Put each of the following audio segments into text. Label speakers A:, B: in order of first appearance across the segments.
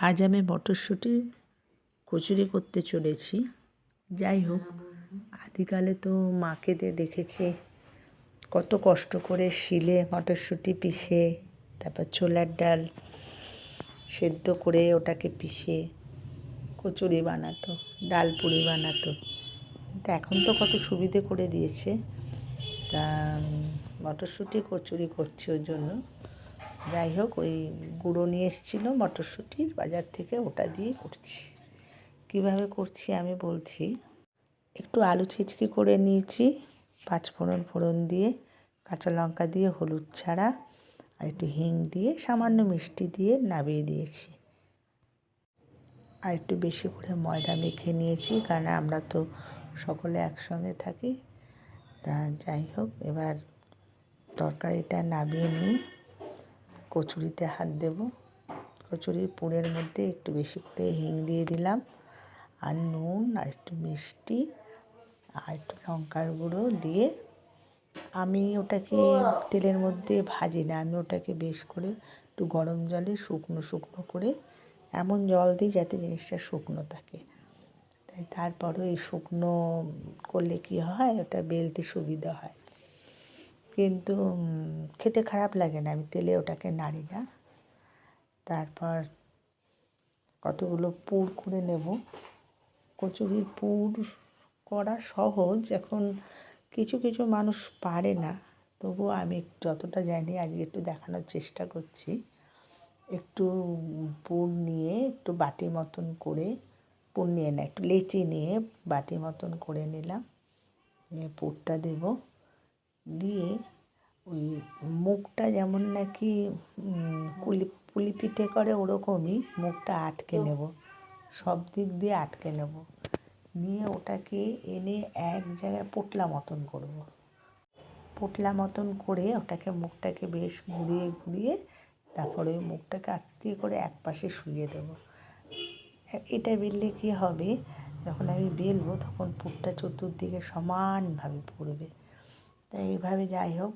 A: আজ আমি মটরশুঁটি কচুরি করতে চলেছি। যাই হোক, আদিকালে তো মাকে দেখেছি। কত কষ্ট করে শিলে মটরশুঁটি পিষে, তারপর ছোলার ডাল সেদ্ধ করে ওটাকে পিষে কচুরি বানাতো, ডাল পুরি বানাতো। তো এখন তো কত সুবিধে করে দিয়েছে। তা মটরশুঁটি কচুরি করছি ওর জন্য। যাই হোক, ওই গুঁড়ো নিয়ে এসেছিল মটরশুঁটির, বাজার থেকে ওটা দিয়ে করছি। কীভাবে করছি আমি বলছি, একটু আলু ছিচকি করে নিয়েছি, পাঁচ ফোড়ন ফোড়ন দিয়ে, কাঁচা লঙ্কা দিয়ে, হলুদ ছাড়া, আর একটু হিং দিয়ে, সামান্য মিষ্টি দিয়ে নাবিয়ে দিয়েছি। আর একটু বেশি করে ময়দা মেখে নিয়েছি, কারণ আমরা তো সকলে একসঙ্গে থাকি। তা যাই হোক, এবার তরকারিটা নাবিয়ে নিয়ে কচুরিতে হাত দেব। কচুরির পুরের মধ্যে একটু বেশি করে হিং দিয়ে দিলাম। আর নুন আর একটু মিষ্টি আর একটু লঙ্কার গুঁড়ো দিয়ে আমি ওটাকে তেলের মধ্যে ভাজি না। আমি ওটাকে বেশ করে একটু গরম জলে শুকনো শুকনো করে এমন জল দিই যাতে জিনিসটা শুকনো থাকে। তাই তারপরে এই শুকনো করলে কী হয়? ওটা বেলতে সুবিধা হয়। কিন্তু খেতে খারাপ লাগে না। আমি তেলে ওটাকে নাড়ি না। তারপর কতগুলো পুর করে নেব। কচুরির পুর করা সহজ। এখন কিছু কিছু মানুষ পারে না। তবুও আমি যতটা জানি, আজকে একটু দেখানোর চেষ্টা করছি। একটু পুর নিয়ে, একটু বাটি মতন করে পুর নিয়ে না, একটু লেচি নিয়ে বাটি মতন করে নিলাম। নিয়ে পুরটা দেব। দিয়ে ওই মুখটা যেমন নাকি কুলি পুলি পিঠে করে ওরকমই মুখটা আটকে নেব। সব দিক দিয়ে আটকে নেব। নিয়ে ওটাকে এনে এক জায়গায় পোটলা মতন করব। পোটলা মতন করে ওটাকে মুখটাকে বেশ ঘুরিয়ে ঘুরিয়ে তারপরে ওই মুখটাকে আস্তে করে এক পাশে শুয়ে দেবো। এটা বেললে কী হবে? যখন আমি বেলবো তখন পুরটা চতুর্দিকে সমানভাবে পড়বে। এইভাবে যাই হোক,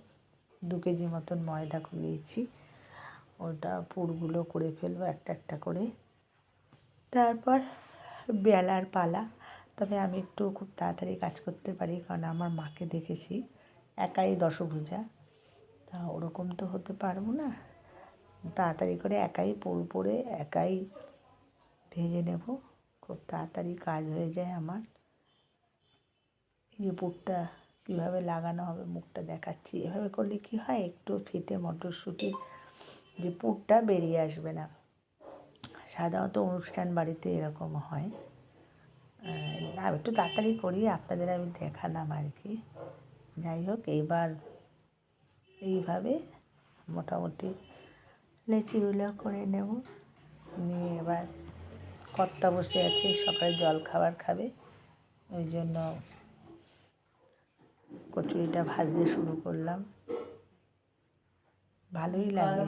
A: দু কেজি মতন ময়দা খুলিয়েছি ওটা পুরগুলো করে ফেলব একটা একটা করে। তারপর বেলার পালা। তবে আমি একটু খুব তাড়াতাড়ি কাজ করতে পারি, কারণ আমার মাকে দেখেছি, একাই দশভূজা। তা ওরকম তো হতে পারব না। তাড়াতাড়ি করে একাই পুর পরে একাই ভেজে নেব। খুব তাড়াতাড়ি কাজ হয়ে যায় আমার। এই পুরটা কীভাবে লাগানো হবে, মুখটা দেখাচ্ছি। এভাবে করলে কি হয়? একটু ফেটে মটরশুঁটির যে পুরটা বেরিয়ে আসবে না। সাধারণত অনুষ্ঠান বাড়িতে এরকম হয়। আমি একটু তাড়াতাড়ি করি, আপনাদের আমি দেখালাম আর কি। যাই হোক, এইবার এইভাবে মোটামুটি লেচিগুলো করে নেব। নিয়ে এবার কর্তা বসে আছে, সকালে জল খাবার খাবে। ওই জন্য কচুরিটা ভাজতে শুরু করলাম। ভালোই লাগে।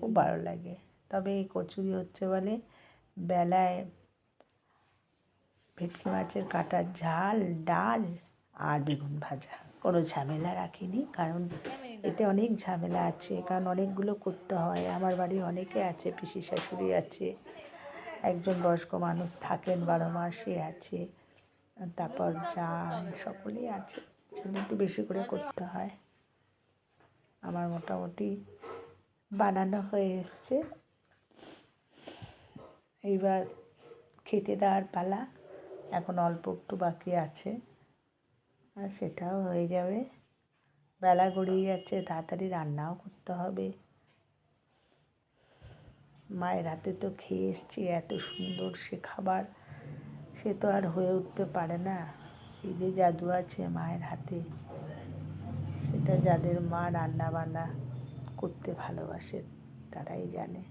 A: খুব ভালো লাগে। তবে এই কচুরি হচ্ছে বলে বেলায় ভেটকি মাছের কাটার ঝাল ডাল আর বেগুন ভাজা। কোনো ঝামেলা রাখিনি কারণ এতে অনেক ঝামেলা আছে কারণ অনেকগুলো করতে হয়। আমার বাড়ি অনেকে আছে পিসি শাশুড়ি আছে একজন বয়স্ক মানুষ থাকেন বারো মাসে আছে তারপর যা সকলেই আছে। জন্য একটু বেশি করে করতে হয়। আমার মোটামুটি বানানো হয়ে এসছে। এইবার খেতে দেওয়ার পালা। এখন অল্প একটু বাকি আছে। আর সেটাও হয়ে যাবে। বেলা গড়িয়ে যাচ্ছে, তাড়াতাড়ি রান্নাও করতে হবে। মায়ের হাতে তো খেয়ে এসছি, এত সুন্দর সে খাবার। সে তো আর হয়ে উঠতে পারে না। এই যে জাদু আছে মায়ের হাতে, সেটা যাদের মা রান্না বান্না করতে ভালোবাসে, তারাই জানে।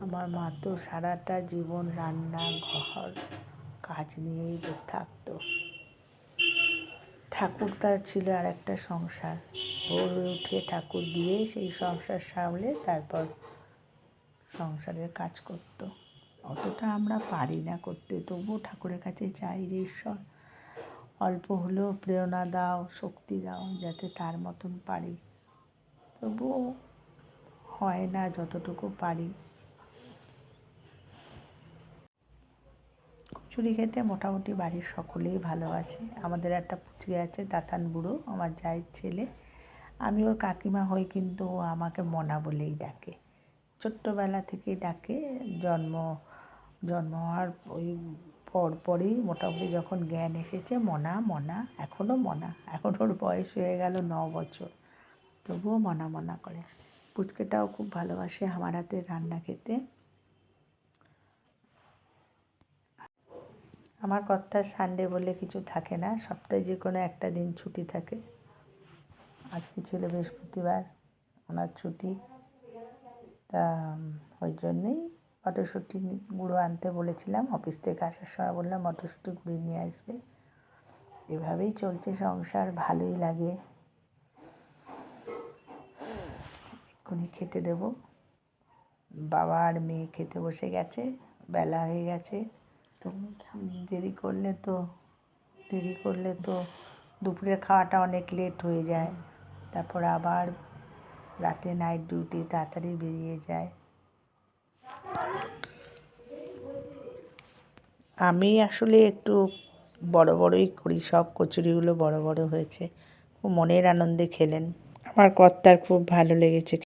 A: আমার মা তো সারাটা জীবন রান্না, ঘর, কাজ নিয়েই থাকতো। ঠাকুর তার ছিল আর একটা সংসার। ভোর উঠে ঠাকুর দিয়ে সেই সংসার সামলে তারপর সংসারের কাজ করতো। অতটা আমরা পারি না করতে, তবুও ঠাকুরের কাছে চাই যে ঈশ্বর অল্প হলেও প্রেরণা দাও, শক্তি দাও, যাতে তার মতন পারি। তবুও হয় না যতটুকু পারি। কচুরি খেতে মোটামুটি বাড়ির সকলেই ভালোবাসে। আমাদের একটা পুচকি আছে, দাতান বুড়ো, আমার জায়ের ছেলে। আমি ওর কাকিমা হই, কিন্তু ও আমাকে মনা বলেই ডাকে। ছোট্টবেলা থেকেই ডাকে, জন্ম জন্ম হওয়ার ওই পর পরই মোটামুটি যখন জ্ঞান এসেছে, মনা মনা এখনও মনা, এখন ওর বয়স হয়ে গেল ন বছর। তবুও মনা মনা করে। পুচকেটাও খুব ভালোবাসে আমার হাতের রান্না খেতে। আমার কর্তার সানডে বলে কিছু থাকে না, সপ্তাহে যে কোনো একটা দিন ছুটি থাকে। আজকে ছিল বৃহস্পতিবার, ওনার ছুটি। তা ওই জন্যেই মটরশুঁটি গুঁড়ো আনতে বলেছিলাম। অফিস থেকে আসার সময় বললাম, মটরশুঁটি গুঁড়ো নিয়ে আসবে। এভাবেই চলছে সংসার, ভালোই লাগে। এক্ষুনি খেতে দেব। বাবা আর মেয়ে খেতে বসে গেছে, বেলা হয়ে গেছে। তুমি দেরি করলে তো, দেরি করলে তো দুপুরের খাওয়াটা অনেক লেট হয়ে যায়। তারপর আবার রাতে নাইট ডিউটি তাড়াতাড়ি বেরিয়ে যায়। আমি আসলে একটু বড় বড়ই করি, সব কচুরিগুলো বড় বড় হয়েছে। খুব মনের আনন্দে খেলেন। আমার কর্তার খুব ভালো লেগেছে।